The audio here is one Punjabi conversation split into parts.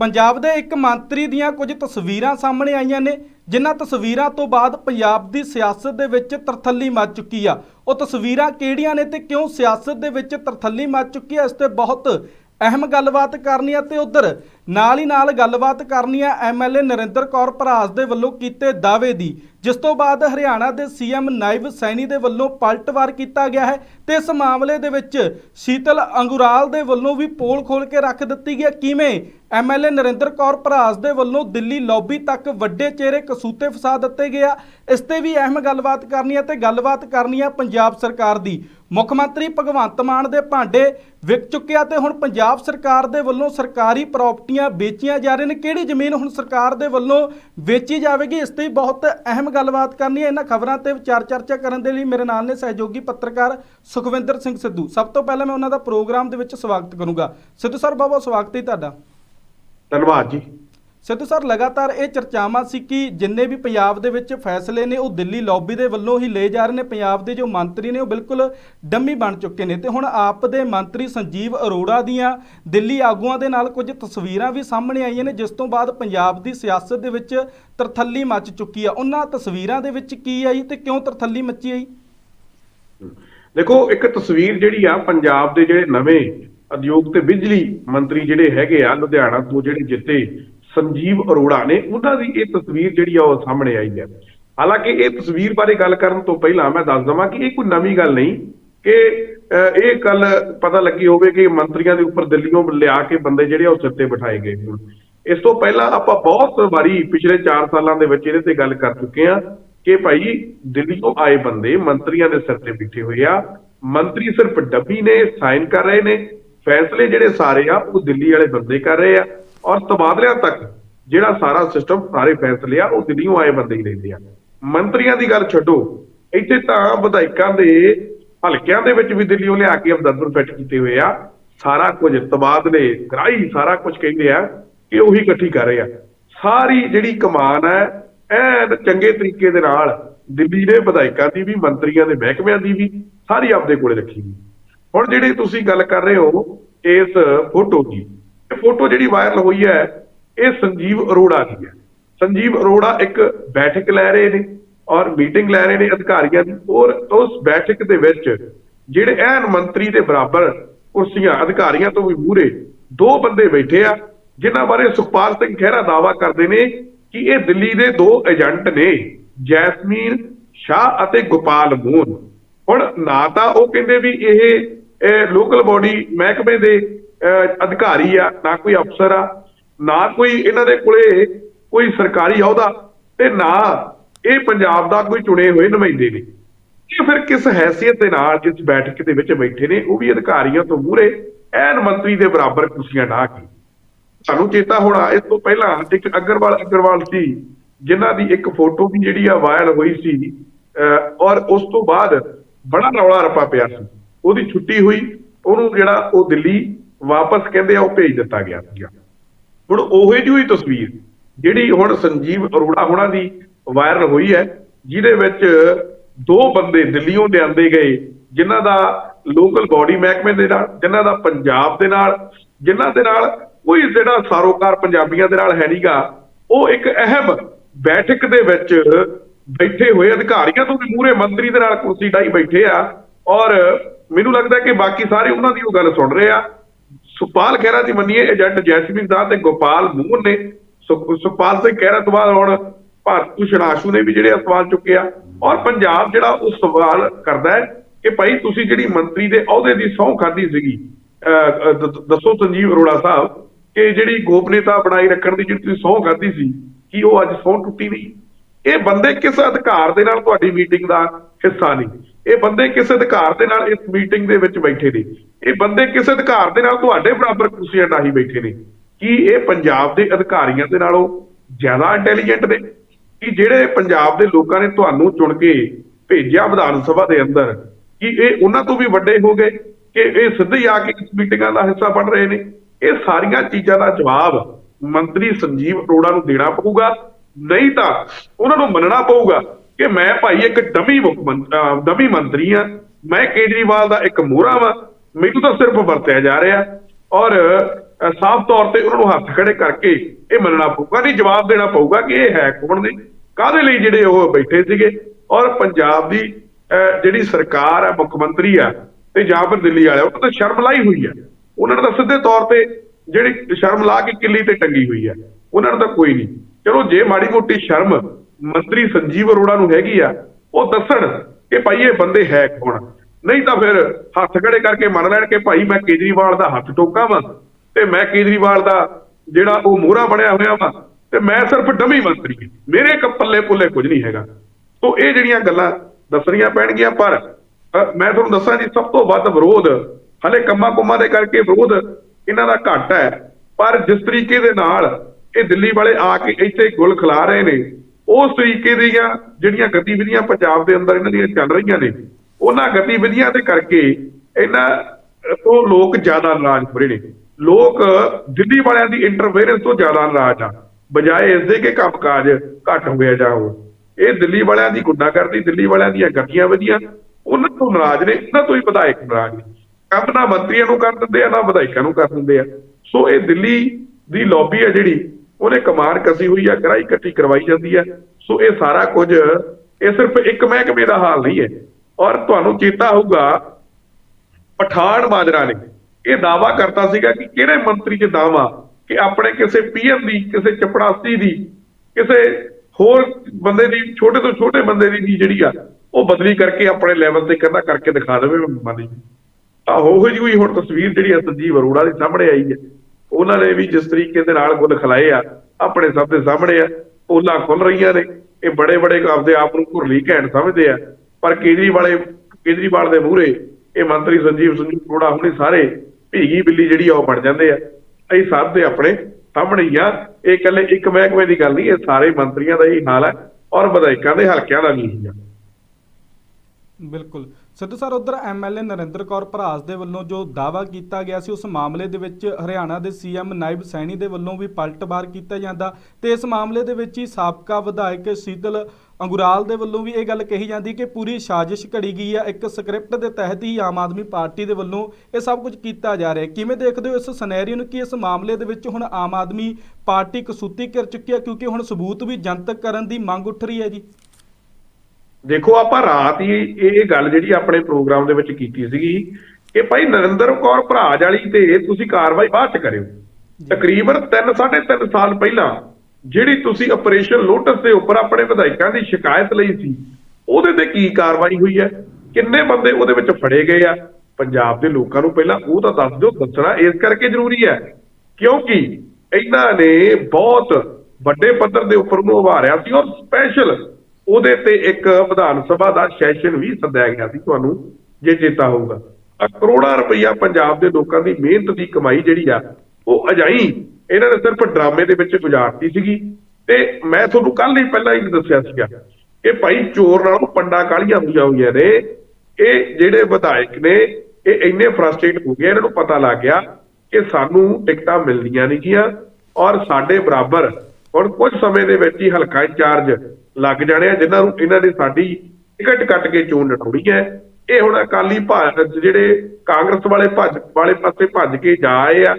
ਪੰਜਾਬ ਦੇ ਇੱਕ ਮੰਤਰੀ ਦੀਆਂ ਕੁਝ ਤਸਵੀਰਾਂ ਸਾਹਮਣੇ ਆਈਆਂ ਨੇ, ਜਿਨ੍ਹਾਂ ਤਸਵੀਰਾਂ ਤੋਂ ਬਾਅਦ ਪੰਜਾਬ ਦੀ ਸਿਆਸਤ ਦੇ ਵਿੱਚ ਤਰਥੱਲੀ ਮਚ ਚੁੱਕੀ ਆ। ਉਹ ਤਸਵੀਰਾਂ ਕਿਹੜੀਆਂ ਨੇ ਤੇ ਕਿਉਂ ਸਿਆਸਤ ਦੇ ਵਿੱਚ ਤਰਥੱਲੀ ਮਚ ਚੁੱਕੀ ਆ? ਇਸ ਤੇ ਬਹੁਤ ਅਹਿਮ ਗੱਲਬਾਤ ਕਰਨੀ ਹੈ ਤੇ ਉਧਰ ਨਾਲ ਹੀ ਨਾਲ ਗੱਲਬਾਤ ਕਰਨੀ ਆ ਐਮਐਲਏ ਨਰਿੰਦਰ ਕੌਰ ਭਰਾਸ ਦੇ ਵੱਲੋਂ ਕੀਤੇ ਦਾਅਵੇ ਦੀ, ਜਿਸ ਤੋਂ ਬਾਅਦ ਹਰਿਆਣਾ ਦੇ ਸੀਐਮ ਨਾਇਬ ਸੈਣੀ ਦੇ ਵੱਲੋਂ ਪਲਟਵਾਰ ਕੀਤਾ ਗਿਆ ਹੈ ਤੇ ਇਸ ਮਾਮਲੇ ਦੇ ਵਿੱਚ ਸ਼ੀਤਲ ਅੰਗੁਰਾਲ ਦੇ ਵੱਲੋਂ ਵੀ ਪੋਲ ਖੋਲ ਕੇ ਰੱਖ ਦਿੱਤੀ ਗਈ ਹੈ। ਕਿਵੇਂ ਐਮਐਲਏ ਨਰਿੰਦਰ ਕੌਰ ਭਰਾਸ ਦੇ ਵੱਲੋਂ ਦਿੱਲੀ ਲੌਬੀ ਤੱਕ ਵੱਡੇ ਚਿਹਰੇ ਕਸੂਤੇ ਫਸਾ ਦਿੱਤੇ ਗਏ ਆ ਇਸ ਤੇ ਵੀ ਅਹਿਮ ਗੱਲਬਾਤ ਕਰਨੀ ਹੈ ਤੇ ਗੱਲਬਾਤ ਕਰਨੀ ਹੈ ਪੰਜਾਬ ਸਰਕਾਰ ਦੀ ਮੁੱਖ ਮੰਤਰੀ ਭਗਵੰਤ ਮਾਨ ਦੇ ਭਾਂਡੇ ਵਿਕ ਚੁੱਕਿਆ ਤੇ ਹੁਣ ਪੰਜਾਬ ਸਰਕਾਰ ਦੇ ਵੱਲੋਂ ਸਰਕਾਰੀ ਪ੍ਰਾਪਰਟੀਆਂ ਵੇਚੀਆਂ ਜਾ ਰਹੀਆਂ ਨੇ। ਕਿਹੜੀ ਜ਼ਮੀਨ ਹੁਣ ਸਰਕਾਰ ਦੇ ਵੱਲੋਂ ਵੇਚੀ ਜਾਵੇਗੀ? ਇਸ ਤੇ ਬਹੁਤ ਅਹਿਮ ਗੱਲਬਾਤ ਕਰਨੀ ਹੈ। ਇਹਨਾਂ ਖਬਰਾਂ ਤੇ ਵਿਚਾਰ ਚਰਚਾ ਕਰਨ ਦੇ ਲਈ ਮੇਰੇ ਨਾਲ ਨੇ ਸਹਿਯੋਗੀ ਪੱਤਰਕਾਰ ਸੁਖਵਿੰਦਰ ਸਿੰਘ ਸਿੱਧੂ। ਸਭ ਤੋਂ ਪਹਿਲਾਂ ਮੈਂ ਉਹਨਾਂ ਦਾ ਪ੍ਰੋਗਰਾਮ ਦੇ ਵਿੱਚ ਸਵਾਗਤ ਕਰੂੰਗਾ। ਸਿੱਧੂ ਸਰ, ਬਹੁਤ ਬਹੁਤ ਸਵਾਗਤ ਹੈ ਤੁਹਾਡਾ। ਧੰਨਵਾਦ ਜੀ। ਸਿੱਧੂ ਸਰ, ਲਗਾਤਾਰ ਇਹ ਚਰਚਾਵਾਂ ਸੀ ਕਿ ਜਿੰਨੇ ਵੀ ਪੰਜਾਬ ਦੇ ਵਿੱਚ ਫੈਸਲੇ ਨੇ, ਉਹ ਦਿੱਲੀ ਲੌਬੀ ਦੇ ਵੱਲੋਂ ਹੀ ਲਏ ਜਾ ਰਹੇ ਨੇ। ਪੰਜਾਬ ਦੇ ਜੋ ਮੰਤਰੀ ਨੇ, ਉਹ ਬਿਲਕੁਲ ਡੰਮੀ ਬਣ ਚੁੱਕੇ ਨੇ। ਤੇ ਹੁਣ ਆਪ ਦੇ ਮੰਤਰੀ ਸੰਜੀਵ ਅਰੋੜਾ ਦੀਆਂ ਦਿੱਲੀ ਆਗੂਆਂ ਦੇ ਨਾਲ ਕੁਝ ਤਸਵੀਰਾਂ ਵੀ ਸਾਹਮਣੇ ਆਈਆਂ ਨੇ, ਜਿਸ ਤੋਂ ਬਾਅਦ ਪੰਜਾਬ ਦੀ ਸਿਆਸਤ ਦੇ ਵਿੱਚ ਤਰਥੱਲੀ ਮੱਚ ਚੁੱਕੀ ਆ। ਉਹਨਾਂ ਤਸਵੀਰਾਂ ਦੇ ਵਿੱਚ ਕੀ ਆਈ ਤੇ ਕਿਉਂ ਤਰਥੱਲੀ ਮੱਚੀ ਆਈ? ਦੇਖੋ, ਇੱਕ ਤਸਵੀਰ ਜਿਹੜੀ ਆ, ਪੰਜਾਬ ਦੇ ਜਿਹੜੇ ਨਵੇਂ ਉਦਯੋਗ ਤੇ ਬਿਜਲੀ ਮੰਤਰੀ ਜਿਹੜੇ ਹੈਗੇ ਆ, ਲੁਧਿਆਣਾ ਤੋਂ ਜਿਹੜੇ ਜਿੱਤੇ ਸੰਜੀਵ ਅਰੋੜਾ ਨੇ ਉਹਨਾਂ ਦੀ ਇਹ ਤਸਵੀਰ ਜਿਹੜੀ ਆ ਉਹ ਸਾਹਮਣੇ ਆਈ ਹੈ। ਹਾਲਾਂਕਿ ਇਹ ਤਸਵੀਰ ਬਾਰੇ ਗੱਲ ਕਰਨ ਤੋਂ ਪਹਿਲਾਂ ਮੈਂ ਦੱਸ ਦਵਾਂ ਕਿ ਇਹ ਕੋਈ ਨਵੀਂ ਗੱਲ ਨਹੀਂ ਕਿ ਇਹ ਗੱਲ ਪਤਾ ਲੱਗੀ ਹੋਵੇ ਕਿ ਮੰਤਰੀਆਂ ਦੇ ਉੱਪਰ ਦਿੱਲੀੋਂ ਲਿਆ ਕੇ ਬੰਦੇ ਜਿਹੜੇ ਆ ਉਹ ਸਿਰ ਤੇ ਬਿਠਾਏ ਗਏ ਹੁਣ। ਇਸ ਤੋਂ ਪਹਿਲਾਂ ਆਪਾਂ ਬਹੁਤ ਵਾਰੀ ਪਿਛਲੇ 4 ਸਾਲਾਂ ਦੇ ਵਿੱਚ ਇਹਦੇ ਤੇ ਗੱਲ ਕਰ ਚੁੱਕੇ ਆ ਕਿ ਭਾਈ ਦਿੱਲੀ ਤੋਂ ਆਏ ਬੰਦੇ ਮੰਤਰੀਆਂ ਦੇ ਸਿਰ ਤੇ ਬਿਠੇ ਹੋਏ ਆ। ਮੰਤਰੀ ਸਿਰਫ ਡੱਬੀ ਨੇ, ਸਾਈਨ ਕਰ ਰਹੇ ਨੇ। ਫੈਸਲੇ ਜਿਹੜੇ ਸਾਰੇ ਆ ਉਹ ਦਿੱਲੀ ਵਾਲੇ ਬੰਦੇ ਕਰ ਰਹੇ ਆ। ਔਰ ਤਬਾਦਲਿਆਂ ਤੱਕ ਜਿਹੜਾ ਸਾਰਾ ਸਿਸਟਮ ਸਾਰੇ ਫੈਸਲੇ ਆ ਉਹ ਦਿੱਲੀੋਂ ਆਏ ਬੰਦੇ ਹੀ ਲੈਂਦੇ ਆ। ਮੰਤਰੀਆਂ ਦੀ ਗੱਲ ਛੱਡੋ, ਇੱਥੇ ਤਾਂ ਵਿਧਾਇਕਾਂ ਦੇ ਹਲਕਿਆਂ ਦੇ ਵਿੱਚ ਵੀ ਦਿੱਲੀੋਂ ਲਿਆ ਕੇ ਅਮਦਰਦਰ ਫਿੱਟ ਕੀਤੇ ਹੋਏ ਆ। ਸਾਰਾ ਕੁਝ ਤਬਾਦਲੇ ਗ੍ਰਾਹੀ ਸਾਰਾ ਕੁਝ ਕਹਿੰਦੇ ਆ ਕਿ ਉਹੀ ਇਕੱਠੀ ਕਰ ਰਹੇ ਆ। ਸਾਰੀ ਜਿਹੜੀ ਕਮਾਨ ਹੈ, ਐਨ ਚੰਗੇ ਤਰੀਕੇ ਦੇ ਨਾਲ ਦਿੱਲੀ ਦੇ ਵਿਧਾਇਕਾਂ ਦੀ ਵੀ, ਮੰਤਰੀਆਂ ਦੇ ਮਹਿਕਮਿਆਂ ਦੀ ਵੀ, ਸਾਰੀ ਆਪਦੇ ਕੋਲੇ ਰੱਖੀ ਹੁਣ ਜਿਹੜੀ ਤੁਸੀਂ ਗੱਲ ਕਰ ਰਹੇ ਹੋ ਇਸ ਫੋਟੋ ਦੀ ਇਹ ਫੋਟੋ ਜਿਹੜੀ ਵਾਇਰਲ ਹੋਈ ਹੈ, ਇਹ ਸੰਜੀਵ ਅਰੋੜਾ ਦੀ ਹੈ। ਸੰਜੀਵ ਅਰੋੜਾ ਇੱਕ ਬੈਠਕ ਲੈ ਰਹੇ ਨੇ ਔਰ ਮੀਟਿੰਗ ਲੈ ਰਹੇ ਨੇ ਅਧਿਕਾਰੀਆਂ ਦੀ। ਔਰ ਉਸ ਬੈਠਕ ਦੇ ਵਿੱਚ ਜਿਹੜੇ ਐਨ ਮੰਤਰੀ ਦੇ ਬਰਾਬਰ ਕੁਰਸੀਆਂ, ਅਧਿਕਾਰੀਆਂ ਤੋਂ ਵੀ ਮੂਰੇ ਦੋ ਬੰਦੇ ਬੈਠੇ ਆ, ਜਿਨ੍ਹਾਂ ਬਾਰੇ ਸੁਖਪਾਲ ਸਿੰਘ ਖਹਿਰਾ ਦਾਵਾ ਕਰਦੇ ਨੇ ਕਿ ਇਹ ਦਿੱਲੀ ਦੇ ਦੋ ਏਜੰਟ ਨੇ, ਜੈਸਮੀਨ ਸ਼ਾਹ ਅਤੇ ਗੋਪਾਲ ਮੋਹਨ। ਹੁਣ ਨਾ ਤਾਂ ਉਹ ਕਹਿੰਦੇ ਵੀ ਇਹ ਲੋਕਲ ਬਾਡੀ ਮਹਿਕਮੇ ਦੇ ਅਧਿਕਾਰੀ ਆ, ਨਾ ਕੋਈ ਅਫਸਰ ਆ, ਨਾ ਕੋਈ ਇਹਨਾਂ ਦੇ ਕੋਲੇ ਕੋਈ ਸਰਕਾਰੀ ਅਹੁਦਾ ਤੇ ਨਾ ਇਹ ਪੰਜਾਬ ਦਾ ਕੋਈ ਚੁਣੇ ਹੋਏ ਨੁਮਾਇੰਦੇ ਨੇ। ਇਹ ਫਿਰ ਕਿਸ ਹੈਸੀਅਤ ਦੇ ਨਾਲ ਜਿਸ ਬੈਠਕ ਦੇ ਵਿੱਚ ਬੈਠੇ ਨੇ, ਉਹ ਵੀ ਅਧਿਕਾਰੀਆਂ ਤੋਂ ਮੂਹਰੇ ਐਨ ਮੰਤਰੀ ਦੇ ਬਰਾਬਰ ਕੁਰਸੀਆਂ ਢਾ ਕੇ। ਸਾਨੂੰ ਚੇਤਾ ਹੋਣਾ, ਇਸ ਤੋਂ ਪਹਿਲਾਂ ਇੱਕ ਅਗਰਵਾਲ ਅਗਰਵਾਲ ਸੀ, ਜਿਨ੍ਹਾਂ ਦੀ ਇੱਕ ਫੋਟੋ ਵੀ ਜਿਹੜੀ ਆ ਵਾਇਰਲ ਹੋਈ ਸੀ, ਅਹ ਔਰ ਉਸ ਤੋਂ ਬਾਅਦ ਬੜਾ ਰੌਲਾ ਰੱਪਾ ਪਿਆ ਸੀ। ਉਹਦੀ ਛੁੱਟੀ ਹੋਈ, ਉਹਨੂੰ ਜਿਹੜਾ ਉਹ ਦਿੱਲੀ ਵਾਪਸ ਕਹਿੰਦੇ ਆ, ਉਹ ਭੇਜ ਦਿੱਤਾ ਗਿਆ ਸੀਗਾ। ਹੁਣ ਉਹੇ ਜਿਹੀ ਤਸਵੀਰ, ਜਿਹੜੀ ਹੁਣ ਸੰਜੀਵ ਅਰੋੜਾ ਹੋਣਾ ਦੀ ਵਾਇਰਲ ਹੋਈ ਹੈ, ਜਿਹਦੇ ਵਿੱਚ ਦੋ ਬੰਦੇ ਦਿੱਲੀੋਂ ਲਿਆਂਦੇ ਗਏ, ਜਿਨ੍ਹਾਂ ਦਾ ਲੋਕਲ ਬਾਡੀ ਮਹਿਕਮੇ ਦੇ ਨਾਲ, ਜਿਨ੍ਹਾਂ ਦਾ ਪੰਜਾਬ ਦੇ ਨਾਲ, ਜਿਨ੍ਹਾਂ ਦੇ ਨਾਲ ਕੋਈ ਜਿਹੜਾ ਸਾਰੋਕਾਰ ਪੰਜਾਬੀਆਂ ਦੇ ਨਾਲ ਹੈ ਨਹੀਂਗਾ ਉਹ ਇੱਕ ਅਹਿਮ ਬੈਠਕ ਦੇ ਵਿੱਚ ਬੈਠੇ ਹੋਏ ਅਧਿਕਾਰੀਆਂ ਤੋਂ ਵੀ ਮੂਹਰੇ ਮੰਤਰੀ ਦੇ ਨਾਲ ਕੁਰਸੀ ਢਾਈ ਬੈਠੇ ਆ, ਔਰ ਮੈਨੂੰ ਲੱਗਦਾ ਕਿ ਬਾਕੀ ਸਾਰੇ ਉਹਨਾਂ ਦੀ ਉਹ ਗੱਲ ਸੁਣ ਰਹੇ ਆ। ਸੁਪਾਲ ਖਹਿਰਾ ਦੀ ਮੰਨੀਏ ਏਜੰਟ ਜੈਸਮੀਨ ਦਾ ਤੇ ਗੋਪਾਲ ਮੋਹਨ ਨੇ। ਸੁਖ- ਸੁਖਪਾਲ ਸਿੰਘ ਖਹਿਰਾ ਤੋਂ ਬਾਅਦ ਹੁਣ ਭਾਰਤ ਭੂਸ਼ਣ ਆਸ਼ੂ ਨੇ ਵੀ ਜਿਹੜੇ ਸਵਾਲ ਚੁੱਕੇ ਆ। ਔਰ ਪੰਜਾਬ ਜਿਹੜਾ ਉਹ ਸਵਾਲ ਕਰਦਾ ਹੈ ਕਿ ਭਾਈ ਤੁਸੀਂ ਜਿਹੜੀ ਮੰਤਰੀ ਦੇ ਅਹੁਦੇ ਦੀ ਸਹੁੰ ਖਾਦੀ ਸੀਗੀ ਅਹ, ਦੱਸੋ ਸੰਜੀਵ ਅਰੋੜਾ ਸਾਹਿਬ ਕਿ ਜਿਹੜੀ ਗੋਪਨੀਯਤਾ ਬਣਾਈ ਰੱਖਣ ਦੀ ਜਿਹੜੀ ਤੁਸੀਂ ਸਹੁੰ ਖਾਦੀ ਸੀ ਕੀ ਉਹ ਅੱਜ ਸਹੁੰ ਟੁੱਟੀ ਨਹੀਂ? ਇਹ ਬੰਦੇ ਕਿਸ ਅਧਿਕਾਰ ਦੇ ਨਾਲ ਤੁਹਾਡੀ ਮੀਟਿੰਗ ਦਾ ਹਿੱਸਾ ਨਹੀਂ ਇਹ ਬੰਦੇ ਕਿਸ ਅਧਿਕਾਰ ਦੇ ਨਾਲ ਇਸ ਮੀਟਿੰਗ ਦੇ ਵਿੱਚ ਬੈਠੇ ਨੇ? ਇਹ ਬੰਦੇ ਕਿਸ ਅਧਿਕਾਰ ਦੇ ਨਾਲ ਤੁਹਾਡੇ ਬਰਾਬਰ ਕੁਰਸੀਆਂ ਢਾਹੀ ਬੈਠੇ ਨੇ। ਕੀ ਇਹ ਪੰਜਾਬ ਦੇ ਅਧਿਕਾਰੀਆਂ ਦੇ ਨਾਲੋਂ ਜ਼ਿਆਦਾ ਇੰਟੈਲੀਜੈਂਟ ਨੇ? ਕਿ ਜਿਹੜੇ ਪੰਜਾਬ ਦੇ ਲੋਕਾਂ ਨੇ ਤੁਹਾਨੂੰ ਚੁਣ ਕੇ ਭੇਜਿਆ ਵਿਧਾਨ ਸਭਾ ਦੇ ਅੰਦਰ, ਕਿ ਇਹ ਉਹਨਾਂ ਤੋਂ ਵੀ ਵੱਡੇ ਹੋ ਗਏ ਕਿ ਇਹ ਸਿੱਧੇ ਆ ਕੇ ਇਸ ਮੀਟਿੰਗਾਂ ਦਾ ਹਿੱਸਾ ਬਣ ਰਹੇ ਨੇ? ਇਹ ਸਾਰੀਆਂ ਚੀਜ਼ਾਂ ਦਾ ਜਵਾਬ ਮੰਤਰੀ ਸੰਜੀਵ ਅਰੋੜਾ ਨੂੰ ਦੇਣਾ ਪਊਗਾ। ਨਹੀਂ ਤਾਂ ਉਹਨਾਂ ਨੂੰ ਮੰਨਣਾ ਪਊਗਾ ਕਿ ਮੈਂ ਭਾਈ ਇੱਕ ਡਮੀ ਮੁੱਖ ਮੰਤ- ਅਹ ਡਮੀ ਮੰਤਰੀ ਆ ਮੈਂ ਕੇਜਰੀਵਾਲ ਦਾ ਇੱਕ ਮੋਹਰਾ ਵਾਂ। ਮੈਨੂੰ ਤਾਂ ਸਿਰਫ ਵਰਤਿਆ ਜਾ ਰਿਹਾ ਔਰ ਸਾਫ਼ ਤੌਰ ਤੇ ਉਹਨਾਂ ਨੂੰ ਹੱਥ ਖੜੇ ਕਰਕੇ ਇਹ ਮੰਨਣਾ ਪਊਗਾ ਨਹੀਂ ਜਵਾਬ ਦੇਣਾ ਪਊਗਾ ਕਿ ਇਹ ਹੈ ਕੌਣ ਨੇ, ਕਾਹਦੇ ਲਈ ਜਿਹੜੇ ਉਹ ਬੈਠੇ ਸੀਗੇ? ਔਰ ਪੰਜਾਬ ਦੀ ਅਹ ਜਿਹੜੀ ਸਰਕਾਰ ਹੈ, ਮੁੱਖ ਮੰਤਰੀ ਆ ਤੇ ਜਾਂ ਫਿਰ ਦਿੱਲੀ ਵਾਲਿਆ ਉਹਨਾਂ ਤਾਂ ਸ਼ਰਮ ਲਾਈ ਹੋਈ ਆ। ਉਹਨਾਂ ਨੇ ਤਾਂ ਸਿੱਧੇ ਤੌਰ ਤੇ ਜਿਹੜੀ ਸ਼ਰਮ ਲਾ ਕੇ ਕਿੱਲੀ ਤੇ ਟੰਗੀ ਹੋਈ ਆ। ਉਹਨਾਂ ਨੂੰ ਤਾਂ ਕੋਈ ਨਹੀਂ। ਚਲੋ, ਜੇ ਮਾੜੀ ਮੋਟੀ ਸ਼ਰਮ ਮੰਤਰੀ ਸੰਜੀਵ ਅਰੋੜਾ ਨੂੰ ਹੈਗੀ ਆ, ਉਹ ਦੱਸਣ ਕਿ ਭਾਈ ਇਹ ਬੰਦੇ ਹੈ ਕੌਣ? ਨਹੀਂ ਤਾਂ ਫਿਰ ਹੱਥ ਖੜੇ ਕਰਕੇ ਮੰਨ ਲੈਣ ਕਿ ਭਾਈ ਮੈਂ ਕੇਜਰੀਵਾਲ ਦਾ ਹੱਥ ਟੋਕਾ ਵਾਂ ਤੇ ਮੈਂ ਕੇਜਰੀਵਾਲ ਦਾ ਜਿਹੜਾ ਉਹ ਮੋਹਰਾ ਬਣਿਆ ਹੋਇਆ ਵਾ ਤੇ ਮੈਂ ਸਿਰਫ ਡਮੀ ਮੰਤਰੀ ਮੇਰੇ ਕ ਪੱਲੇ ਪੁੱਲੇ ਕੁਝ ਨਹੀਂ ਹੈਗਾ। ਸੋ ਇਹ ਜਿਹੜੀਆਂ ਗੱਲਾਂ ਦੱਸਣੀਆਂ ਪੈਣਗੀਆਂ, ਪਰ ਮੈਂ ਤੁਹਾਨੂੰ ਦੱਸਾਂ ਜੀ, ਸਭ ਤੋਂ ਵੱਧ ਵਿਰੋਧ, ਹਲੇ ਕੰਮਾਂ ਕੁਮਾਂ ਦੇ ਕਰਕੇ ਵਿਰੋਧ ਇਹਨਾਂ ਦਾ ਘੱਟ ਹੈ। ਪਰ ਜਿਸ ਤਰੀਕੇ ਦੇ ਨਾਲ ਇਹ ਦਿੱਲੀ ਵਾਲੇ ਆ ਕੇ ਇੱਥੇ ਗੁਲ ਖਿਲਾ ਰਹੇ ਨੇ, ਉਸ ਤਰੀਕੇ ਦੀਆਂ ਜਿਹੜੀਆਂ ਗਤੀਵਿਧੀਆਂ ਪੰਜਾਬ ਦੇ ਅੰਦਰ ਇਹਨਾਂ ਦੀਆਂ ਚੱਲ ਰਹੀਆਂ ਨੇ ਉਹਨਾਂ ਗਤੀਵਿਧੀਆਂ ਦੇ ਕਰਕੇ ਇਹਨਾਂ ਤੋਂ ਲੋਕ ਜ਼ਿਆਦਾ ਨਾਰਾਜ਼ ਹੋ ਰਹੇ ਨੇ। ਲੋਕ ਦਿੱਲੀ ਵਾਲਿਆਂ ਦੀ ਇੰਟਰਫੇਰੈਂਸ ਤੋਂ ਜ਼ਿਆਦਾ ਨਾਰਾਜ਼ ਆ। ਬਜਾਏ ਇਸ ਦੇ ਕਿ ਕੰਮਕਾਜ ਘੱਟ ਹੋਇਆ ਜਾਓ ਇਹ ਦਿੱਲੀ ਵਾਲਿਆਂ ਦੀ ਗੁੰਡਾਗਰਦੀ, ਦਿੱਲੀ ਵਾਲਿਆਂ ਦੀਆਂ ਗੱਡੀਆਂ ਵਧੀਆਂ, ਉਹਨਾਂ ਤੋਂ ਨਾਰਾਜ਼ ਨੇ, ਇਹਨਾਂ ਤੋਂ ਹੀ ਵਿਧਾਇਕ ਨਾਰਾਜ਼ ਨੇ। ਕੰਮ ਨਾ ਮੰਤਰੀਆਂ ਨੂੰ ਕਰ ਦਿੰਦੇ ਆ, ਨਾ ਵਿਧਾਇਕਾਂ ਨੂੰ ਕਰ ਦਿੰਦੇ ਆ। ਸੋ ਇਹ ਦਿੱਲੀ ਦੀ ਲੌਬੀ ਹੈ ਜਿਹੜੀ, ਉਹਨੇ ਕਮਾਨ ਕਸੀ ਹੋਈ ਆ ਕਰਾਈ ਇਕੱਠੀ ਕਰਵਾਈ ਜਾਂਦੀ ਹੈ ਸੋ ਇਹ ਸਾਰਾ ਕੁਝ, ਇਹ ਸਿਰਫ ਇੱਕ ਮਹਿਕਮੇ ਦਾ ਹਾਲ ਨਹੀਂ ਹੈ। ਔਰ ਤੁਹਾਨੂੰ ਚੇਤਾ ਹੋਊਗਾ, ਪਠਾਨ ਮਾਜਰਾ ਨੇ ਇਹ ਦਾਵਾ ਕਰਤਾ ਸੀਗਾ ਕਿ ਕਿਹੜੇ ਮੰਤਰੀ 'ਚ ਦਾਵਾ ਕਿ ਆਪਣੇ ਕਿਸੇ ਪੀਐਮ ਦੀ, ਕਿਸੇ ਚਪੜਾਸੀ ਦੀ, ਕਿਸੇ ਹੋਰ ਬੰਦੇ ਦੀ, ਛੋਟੇ ਤੋਂ ਛੋਟੇ ਬੰਦੇ ਦੀ ਜਿਹੜੀ ਆ, ਉਹ ਬਦਲੀ ਕਰਕੇ ਆਪਣੇ ਲੈਵਲ ਤੇ ਕਹਿੰਦਾ ਕਰਕੇ ਦਿਖਾ ਦੇਵੇ, ਮੰਨੀ ਆ ਹੋ ਜਿਹੀ ਹੋਈ ਹੁਣ ਤਸਵੀਰ ਜਿਹੜੀ ਆ ਸੰਜੀਵ ਅਰੋੜਾ ਦੀ ਸਾਹਮਣੇ ਆਈ ਹੈ। ਉਹਨਾਂ ਨੇ ਵੀ ਜਿਸ ਤਰੀਕੇ ਦੇ ਨਾਲ ਗੁੱਲ ਖਲਾਏ ਆ, ਆਪਣੇ ਸਭ ਦੇ ਸਾਹਮਣੇ ਆ, ਪੋਲਾਂ ਖੁੱਲ ਰਹੀਆਂ ਨੇ। ਇਹ ਬੜੇ ਬੜੇ ਆਪਦੇ ਆਪ ਨੂੰ ਘੁਰਲੀ ਘੈਂਟ ਸਮਝਦੇ ਆ। ਪਰ ਕੇਜਰੀਵਾਲੇ, ਕੇਜਰੀਵਾਲ ਦੇ ਮੂਹਰੇ ਇਹ ਮੰਤਰੀ ਸੰਜੀਵ ਸੰਜੂ ਅਰੋੜਾ ਹੁਣੇ ਸਾਰੇ ਭੀਗੀ ਬਿੱਲੀ ਜਿਹੜੀ ਆ ਉਹ ਬਣ ਜਾਂਦੇ ਆ। ਅਸੀਂ ਸਭ ਦੇ ਆਪਣੇ ਸਾਹਮਣੇ ਹੀ ਆ। ਇਹ ਇਕੱਲੇ ਇੱਕ ਮਹਿਕਮੇ ਦੀ ਗੱਲ ਨਹੀਂ, ਇਹ ਸਾਰੇ ਮੰਤਰੀਆਂ ਦਾ ਹੀ ਹਾਲ ਹੈ ਔਰ ਵਿਧਾਇਕਾਂ ਦੇ ਹਲਕਿਆਂ ਦਾ ਵੀ ਇਹੀ ਆ। ਬਿਲਕੁਲ। ਸਿੱਧੂ ਸਰ, ਉਧਰ ਐਮਐਲਏ ਨਰਿੰਦਰ ਕੌਰ ਭਰਾਸ ਦੇ ਵੱਲੋਂ ਜੋ ਦਾਵਾ ਕੀਤਾ ਗਿਆ ਸੀ, ਉਸ ਮਾਮਲੇ ਦੇ ਵਿੱਚ ਹਰਿਆਣਾ ਦੇ ਸੀਐਮ ਨਾਇਬ ਸੈਣੀ ਦੇ ਵੱਲੋਂ ਵੀ ਪਲਟਵਾਰ ਕੀਤਾ ਜਾਂਦਾ ਤੇ ਇਸ ਮਾਮਲੇ ਦੇ ਵਿੱਚ ਹੀ ਸਾਬਕਾ ਵਿਧਾਇਕ ਸ਼ੀਤਲ ਅੰਗੁਰਾਲ ਦੇ ਵੱਲੋਂ ਵੀ ਇਹ ਗੱਲ ਕਹੀ ਜਾਂਦੀ ਕਿ ਪੂਰੀ ਸਾਜ਼ਿਸ਼ ਘੜੀ ਗਈ ਆ। ਇੱਕ ਸਕ੍ਰਿਪਟ ਦੇ ਤਹਿਤ ਹੀ ਆਮ ਆਦਮੀ ਪਾਰਟੀ ਦੇ ਵੱਲੋਂ ਇਹ ਸਭ ਕੁਝ ਕੀਤਾ ਜਾ ਰਿਹਾ ਕਿਵੇਂ ਦੇਖਦੇ ਹੋ ਇਸ ਸਿਨੈਰੀਓ ਨੂੰ ਕਿ ਇਸ ਮਾਮਲੇ ਦੇ ਵਿੱਚ ਹੁਣ ਆਮ ਆਦਮੀ ਪਾਰਟੀ ਕਸੂਤੀ ਕਰ ਚੁੱਕੀ ਹੈ ਕਿਉਂਕਿ ਹੁਣ ਸਬੂਤ ਵੀ ਜਨਤਕ ਕਰਨ ਦੀ ਮੰਗ ਉੱਠ ਰਹੀ ਹੈ ਜੀ? ਦੇਖੋ ਆਪਾਂ ਰਾਤ ਹੀ ਇਹ ਗੱਲ ਜਿਹੜੀ ਆਪਣੇ ਪ੍ਰੋਗਰਾਮ ਦੇ ਵਿੱਚ ਕੀਤੀ ਸੀਗੀ ਕਿ ਭਾਈ ਨਰਿੰਦਰ ਕੌਰ ਭਰਾਜ ਵਾਲੀ ਤੇ ਤੁਸੀਂ ਕਾਰਵਾਈ ਬਾਅਦ ਚ ਕਰਿਓ। ਤਕਰੀਬਨ 3 3.5 ਸਾਲ ਪਹਿਲਾਂ ਜਿਹੜੀ ਤੁਸੀਂ ਆਪਰੇਸ਼ਨ ਲੋਟਸ ਦੇ ਉੱਪਰ ਆਪਣੇ ਵਿਧਾਇਕਾਂ ਦੀ ਸ਼ਿਕਾਇਤ ਲਈ ਸੀ ਉਹਦੇ ਤੇ ਕੀ ਕਾਰਵਾਈ ਹੋਈ ਹੈ? ਕਿੰਨੇ ਬੰਦੇ ਉਹਦੇ ਵਿੱਚ ਫੜੇ ਗਏ ਆ? ਪੰਜਾਬ ਦੇ ਲੋਕਾਂ ਨੂੰ ਪਹਿਲਾਂ ਉਹ ਤਾਂ ਦੱਸ ਦਿਓ ਦੱਸਣਾ ਇਸ ਕਰਕੇ ਜ਼ਰੂਰੀ ਹੈ। ਕਿਉਂਕਿ ਇਹਨਾਂ ਨੇ ਬਹੁਤ ਵੱਡੇ ਪੱਧਰ ਦੇ ਉੱਪਰ ਨੂੰ ਉਭਾਰਿਆ ਸੀ ਔਰ ਸਪੈਸ਼ਲ ਉਹਦੇ ਤੇ ਇੱਕ ਵਿਧਾਨ ਸਭਾ ਦਾ ਸੈਸ਼ਨ ਵੀ ਸੱਦਿਆ ਗਿਆ ਸੀ ਤੁਹਾਨੂੰ, ਜੇ ਚੇਤਾ ਹੋਊਗਾ। ਕਰੋੜਾਂ ਰੁਪਈਆ ਪੰਜਾਬ ਦੇ ਲੋਕਾਂ ਦੀ ਮਿਹਨਤ ਦੀ ਕਮਾਈ ਜਿਹੜੀ ਆ, ਉਹ ਅਜਾਈ। ਇਹਨਾਂ ਨੇ ਸਿਰਫ ਡਰਾਮੇ ਦੇ ਵਿੱਚ ਗੁਜ਼ਾਰਤੀ ਸੀਗੀ। ਤੇ ਮੈਂ ਤੁਹਾਨੂੰ ਕੱਲ ਹੀ ਪਹਿਲਾਂ ਹੀ ਦੱਸਿਆ ਸੀਗਾ ਕਿ ਭਾਈ ਚੋਰ ਨਾਲੋਂ ਪੰਡਾ ਕਾਲੀਆਂ ਹੁੰਦੀਆਂ ਹੋਈਆਂ ਨੇ। ਇਹ ਜਿਹੜੇ ਵਿਧਾਇਕ ਨੇ, ਇਹ ਇੰਨੇ ਫਰਸਟ੍ਰੇਟ ਹੋ ਗਏ, ਇਹਨਾਂ ਨੂੰ ਪਤਾ ਲੱਗ ਗਿਆ ਕਿ ਸਾਨੂੰ ਟਿਕਟਾਂ ਮਿਲਦੀਆਂ ਨਹੀਂ ਗੀਆਂ ਔਰ ਸਾਡੇ ਬਰਾਬਰ ਹੁਣ ਕੁਝ ਸਮੇਂ ਦੇ ਵਿੱਚ ਹੀ ਹਲਕਾ ਇੰਚਾਰਜ ਲੱਗ ਜਾਣੇ ਆ, ਜਿਨ੍ਹਾਂ ਨੂੰ ਇਹਨਾਂ ਨੇ ਸਾਡੀ ਟਿਕਟ ਕੱਟ ਕੇ ਚੋਣ ਲੜਾਉਣੀ ਹੈ। ਇਹ ਹੁਣ ਅਕਾਲੀ ਭਾਰਤ ਜਿਹੜੇ ਕਾਂਗਰਸ ਵਾਲੇ ਭੱਜ, ਵਾਲੇ ਪਾਸੇ ਭੱਜ ਕੇ ਜਾ ਆਏ ਆ,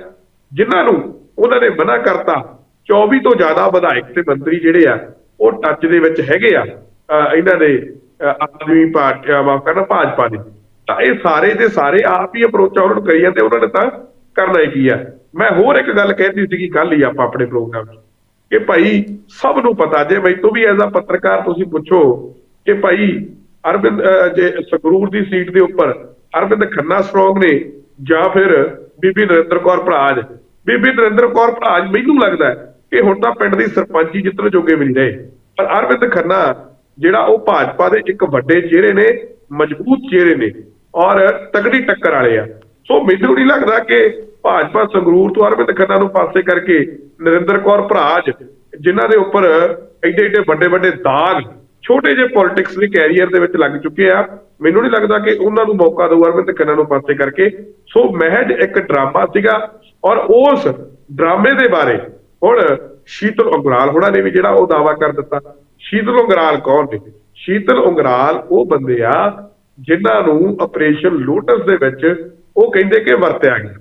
ਜਿਨ੍ਹਾਂ ਨੂੰ ਉਹਨਾਂ ਨੇ ਮਨਾ ਕਰਤਾ 24 ਤੋਂ ਜ਼ਿਆਦਾ ਵਿਧਾਇਕ ਤੇ ਮੰਤਰੀ ਜਿਹੜੇ ਆ, ਉਹ ਟੱਚ ਦੇ ਵਿੱਚ ਹੈਗੇ ਆ ਇਹਨਾਂ ਦੇ, ਅਹ ਆਦਮੀ ਪਾਰਟੀ ਮਾਫ ਕਰਨਾ ਭਾਜਪਾ ਦੇ। ਤਾਂ ਇਹ ਸਾਰੇ ਦੇ ਸਾਰੇ ਆਪ ਹੀ ਅਪਰੋਚ ਉਹਨਾਂ ਨੂੰ ਕਰੀ ਜਾਂਦੇ, ਉਹਨਾਂ ਨੇ ਤਾਂ ਕਰਨਾ ਹੀ ਕੀ ਆ। ਮੈਂ ਹੋਰ ਇੱਕ ਗੱਲ ਕਹਿਤੀ ਸੀਗੀ ਕੱਲ ਹੀ ਆਪਾਂ ਆਪਣੇ ਪ੍ਰੋਗਰਾਮ 'ਚ। ਕਿ ਭਾਈ ਸਭ ਨੂੰ ਪਤਾ ਜੇ ਮੈਨੂੰ ਵੀ ਐਜ਼ ਅ ਪੱਤਰਕਾਰ ਤੁਸੀਂ ਪੁੱਛੋ ਕਿ ਭਾਈ ਅਰਵਿੰਦ ਜੇ ਸੰਗਰੂਰ ਦੀ ਸੀਟ ਦੇ ਉੱਪਰ ਅਰਵਿੰਦ ਖੰਨਾ ਸਟਰੋਂਗ ਨੇ ਜਾਂ ਫਿਰ ਬੀਬੀ ਨਰਿੰਦਰ ਕੌਰ ਭਰਾਜ। ਬੀਬੀ ਨਰਿੰਦਰ ਕੌਰ ਭਰਾਜ ਮੈਨੂੰ ਲੱਗਦਾ ਕਿ ਹੁਣ ਤਾਂ ਪਿੰਡ ਦੀ ਸਰਪੰਚੀ ਜਿੱਤਣ ਜੋਗੇ ਵੀ ਨਹੀਂ ਰਹੇ। ਪਰ ਅਰਵਿੰਦ ਖੰਨਾ ਜਿਹੜਾ ਉਹ ਭਾਜਪਾ ਦੇ ਇੱਕ ਵੱਡੇ ਚਿਹਰੇ ਨੇ, ਮਜ਼ਬੂਤ ਚਿਹਰੇ ਨੇ ਔਰ ਤਗੜੀ ਟੱਕਰ ਵਾਲੇ ਆ। ਸੋ ਮੈਨੂੰ ਨਹੀਂ ਲੱਗਦਾ ਕਿ ਭਾਜਪਾ, ਸੰਗਰੂਰ ਤੋਂ ਅਰਵਿੰਦ ਖੰਨਾ ਨੂੰ ਪਾਸੇ ਕਰਕੇ ਨਰਿੰਦਰ ਕੌਰ ਭਰਾਜ, ਜਿਨ੍ਹਾਂ ਦੇ ਉੱਪਰ ਐਡੇ ਐਡੇ ਵੱਡੇ ਵੱਡੇ ਦਾਗ, ਛੋਟੇ ਜਿਹੇ ਪੋਲਿਟਿਕਸ ਦੇ ਕੈਰੀਅਰ ਦੇ ਵਿੱਚ ਲੱਗ ਚੁੱਕੇ ਆ। ਮੈਨੂੰ ਨਹੀਂ ਲੱਗਦਾ ਕਿ ਉਹਨਾਂ ਨੂੰ ਮੌਕਾ ਦਊ ਅਰਵਿੰਦ ਖੰਨਾ ਨੂੰ ਪਾਸੇ ਕਰਕੇ। ਸੋ ਮਹਿਜ ਇੱਕ ਡਰਾਮਾ ਸੀਗਾ ਔਰ ਉਸ ਡਰਾਮੇ ਦੇ ਬਾਰੇ ਹੁਣ ਸ਼ੀਤਲ ਉਂਗਰਾਲ ਹੋਣਾ ਨੇ ਵੀ ਜਿਹੜਾ ਉਹ ਦਾਵਾ ਕਰ ਦਿੱਤਾ। ਸ਼ੀਤਲ ਉਂਗਰਾਲ ਕੌਣ ਨੇ? ਸ਼ੀਤਲ ਉਗਰਾਲ ਉਹ ਬੰਦੇ ਆ ਜਿਨ੍ਹਾਂ ਨੂੰ ਆਪਰੇਸ਼ਨ ਲੋਟਸ ਦੇ ਵਿੱਚ ਉਹ ਕਹਿੰਦੇ ਕਿ ਵਰਤਿਆ ਗਿਆ।